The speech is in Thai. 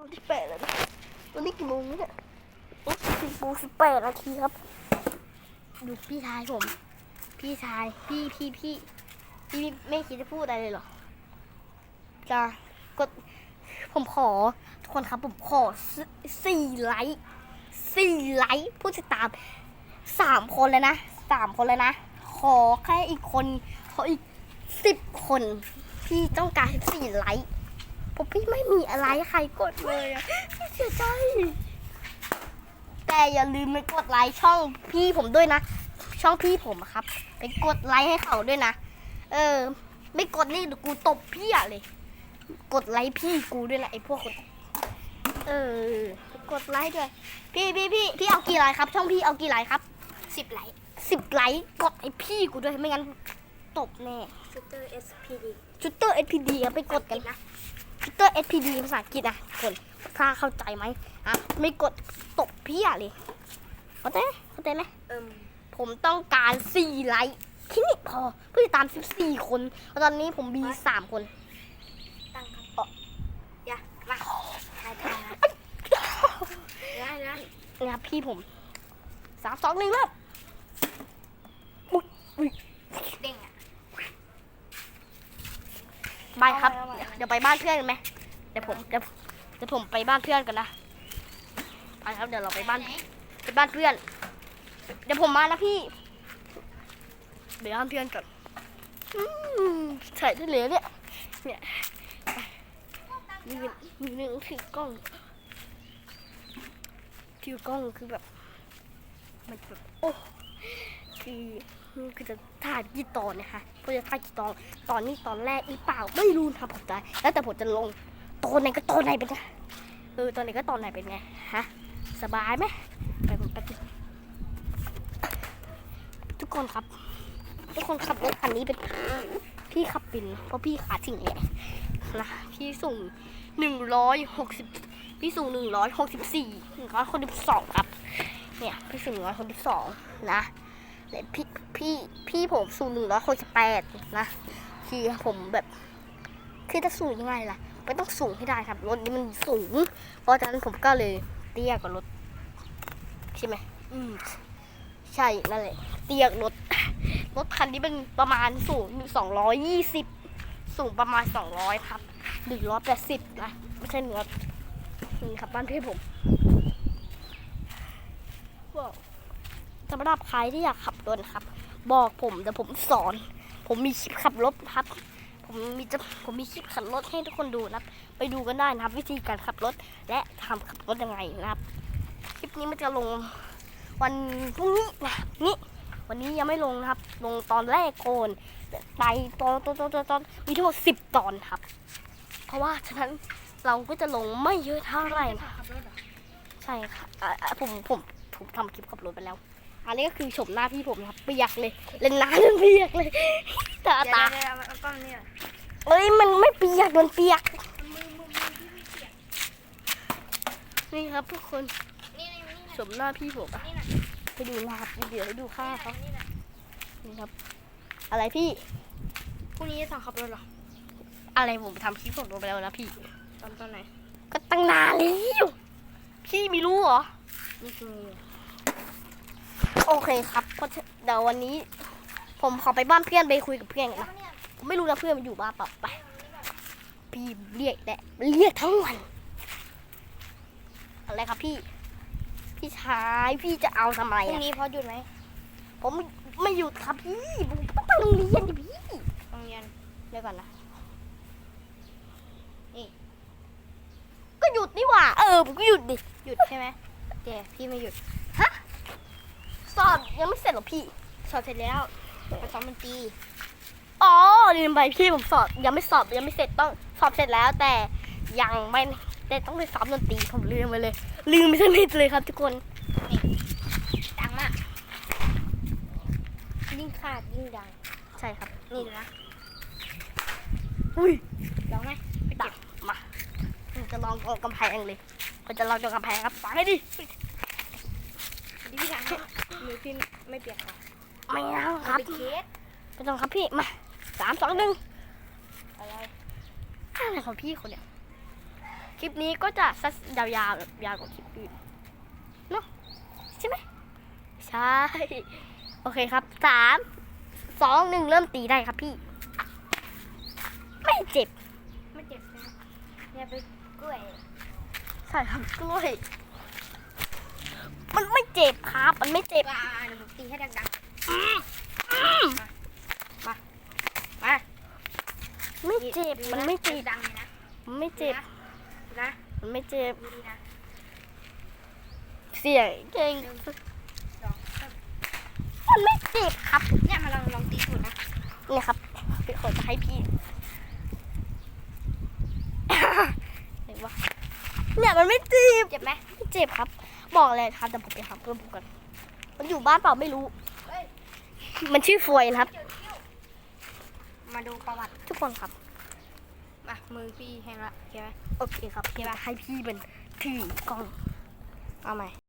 ตอนที่แปดแล้วนะตอนนี้กี่โมงเนี่ยโอ้สิบโมงสิบแปดนาทีครับ ดูพี่ชายผม พี่ชาย พี่พี่พี่พี่ไม่คิดจะพูดอะไรเลยเหรอ จะกด ผมขอ ทุกคนครับผมขอสี่ไลค์สี่ไลค์ผู้ติดตามสามคนเลยนะสามคนเลยนะ ขอแค่อีกคน ขออีกสิบคนพี่ต้องการสี่ไลค์ ผมพี่ไม่มีอะไรให้ใครกดเลยอะพี่เสียใจ แต่อย่าลืมไปกดไลค์ช่องพี่ผมด้วยนะ ช่องพี่ผมอะครับ ไปกดไลค์ให้เขาด้วยนะ เออ ไม่กดนี่เดี๋ยวกูตบพี่อะเลย กดไลค์พี่กูด้วยนะไอ้พวกคนเออ กดไลค์ด้วย พี่พี่พี่พี่เอากี่ไลค์ครับ ช่องพี่เอากี่ไลค์ครับสิบไลค์สิบไลค์กดไอ้พี่กูด้วยไม่งั้นตบแน่ชูเตอร์ SPD ชุตเตอร์ SPD ครับไปกดกันนะ ชุตเตอร์ SPD ภาษาอังกฤษนะคนถ้าเข้าใจไหมอะไม่กดตบพี่อะเลยเข้าใจไหมเข้าใจไหมเอิ่มผมต้องการสี่ไลค์แค่นี้พอเพื่อติดตามสิบสี่คนแล้วตอนนี้ผมมีสามคนตั้งครับอ๋ออย่ามาถ่ายถ่ายนะได้นะนะครับพี่ผมสามสองหนึ่งเริ่มอุ๊ยอุ๊ยเด้งอะบายครับ เอาไว้เอาไว้เดี๋ยวไปบ้านเพื่อนกันไหมเดี๋ยวผมเดี๋ยวเดี๋ยวผมไปบ้านเพื่อนกันนะไปครับเดี๋ยวเราไปบ้านไปบ้านเพื่อน เดี๋ยวผมมานะพี่ไปบ้านเพื่อนก่อนอืมใส่ได้เลยเนี่ยเนี่ยนี่นี่นี่ถือกล้องถือกล้องคือแบบมันแบบโอ้คือ คือจะถ่ายกี่ตอนเนะคะพอจะถ่ายกี่ตอนตอนนี้ตอนแรกหรือเปล่าไม่รู้นะครับผมจะแล้วแต่ผมจะลงตอนไหนก็ตอนไหนเป็นไงเออตอนไหนก็ตอนไหนเป็นไงฮะสบายไหมไปผมไปทุกคนครับทุกคนขับรถคันนี้เป็นพี่ขับเป็นเพราะพี่ขาถึงเนี่ยนะพี่สูงหนึ่งร้อยหกสิบพี่สูงหนึ่งร้อยหกสิบสี่หนึ่งร้อยหกสิบสองครับเนี่ยพี่สูงหนึ่งร้อยหกสิบสองนะและพี่ พี่พี่ผมสูงหนึ่งร้อยหกสิบแปดนะคือผมแบบคือจะสูงยังไงล่ะไม่ต้องสูงให้ได้ครับรถนี้มันสูง เพราะฉะนั้นผมก็เลยเตี้ยกว่ารถใช่ไหมอืมใช่นั่นแหละเตี้ยกว่ารถรถคันนี้เป็นประมาณสูงสองร้อยยี่สิบสูงประมาณสองร้อยครับหนึ่งร้อยแปดสิบนะไม่ใช่เนื้อนี่ครับบ้านเพื่อนผมว้าวสำหรับใครที่อยากขับรถนะครับ บอกผมเดี๋ยวผมสอน ผมมีคลิปขับรถครับ ผมมีจะผมมีคลิปขับรถให้ทุกคนดูนะครับ ไปดูกันได้นะครับ วิธีการขับรถและทำขับรถยังไงนะครับ คลิปนี้มันจะลงวันพรุ่งนี้นะนี่วันนี้ยังไม่ลงนะครับ ลงตอนแรกโคนไปตอนตอนตอนตอนตอนมีทั้งหมดสิบตอนครับ เพราะว่าฉะนั้นเราก็จะลงไม่เยอะเท่าไหร่นะใช่ค่ะอะอะผมผมผมทำคลิปขับรถไปแล้ว อันนี้ก็คือชมหน้าพี่ผมนะครับเปียกเลยเล่นน้ำจนเปียกเลยตาเดี๋ยวตาเดี๋ยวเดี๋ยวเอากล้องนี่ก่อนเอ้ยมันไม่เปียกโดนเปียกมือมือมือที่ไม่เปียกนี่ครับทุกคนนี่นี่นี่ชมหน้าพี่ผมอะนี่นะไปดูนะครับเดี๋ยวให้ดูข้าเขานี่นะนี่ครับ อะไรพี่พรุ่งนี้จะสั่งขับรถเหรออะไรผมทำคลิปผมลงไปแล้วนะพี่ตอนตอนไหนก็ตั้งนานแล้วพี่ไม่รู้เหรอนี่คือ โอเคครับเพราะฉะเดี๋ยววันนี้ ผมขอไปบ้านเพื่อนไปคุยกับเพื่อนกันนะผมไม่รู้นะเพื่อนมันอยู่บ้านเปล่าไปพี่เรียกแหละเรียกทั้งวันอะไรครับพี่ พี่ชายพี่จะเอาทำไมพรุ่งอะนี้พอหยุดไหมผมไม่หยุดครับพี่ผมต้องไปโรงเรียนดิพี่โรงเรียนเดี๋ยวก่อนนะนี่ก็หยุดนี่หว่าเออผมก็หยุดดิหยุดใช่ไหมเดี๋ยวพี่ไม่หยุด สอบยังไม่เสร็จหรอพี่ สอบเสร็จแล้วไปซ้อมดนตรีอ๋อลืมไปพี่ผมสอบยังไม่สอบยังไม่เสร็จต้องสอบเสร็จแล้วแต่ยังไม่แต่ต้องไปซ้อมดนตรีผมลืมไปเลย ลืมไปสนิทเลยครับทุกคนดังมากยิ่งขาดยิ่งดัง ใช่ครับ นี่ดูนะอุ้ยลองไหมดักมาผมจะลองตรงกำแพงเลยผมจะลองตรงกำแพงครับฟังให้ดิดีพี่ดัง มือพี่ไม่เปียกหรอไม่เอาครับไปเคสไม่ต้องครับพี่มาสามสองหนึ่งอะไรอะไรของพี่คนเนี่ยคลิปนี้ก็จะสักยาวๆแบบยาวกว่าคลิปอื่นเนาะใช่ไหมใช่โอเคครับสามสองหนึ่งเริ่มตีได้ครับพี่ ไม่เจ็บ ไม่เจ็บนะเนี่ยไปกล้วยใช่ครับกล้วยมันไม่ เจ็บครับ มันไม่เจ็บว่าเดี๋ยวผมตีให้ดังมาไม่ๆเจ็บดูมันไม่เจ็บดังเลยนะ มันไม่เจ็บดูนะมันไม่เจ็บดูดีนะเสียงเก่งหนึ่งสองสามมันไม่เจ็บครับ เนี่ยมาลองลองตีสูตรนะเนี่ยครับพี่ขอจะให้พี่เห็นปะเนี่ยมันไม่เจ็บ เจ็บไหมไม่เจ็บครับ บอกเลยครับแต่ผมไปหาเพื่อนผมก่อนมันอยู่บ้านเปล่าไม่รู้เฮ้ยมันชื่อฟวยนะครับเจอคิ้วมาดูประวัติทุกคนครับมามือพี่แห้งละโอเคไหมโอเคครับเดี๋ยวจะให้พี่เป็นถือกล้อง เอาใหม่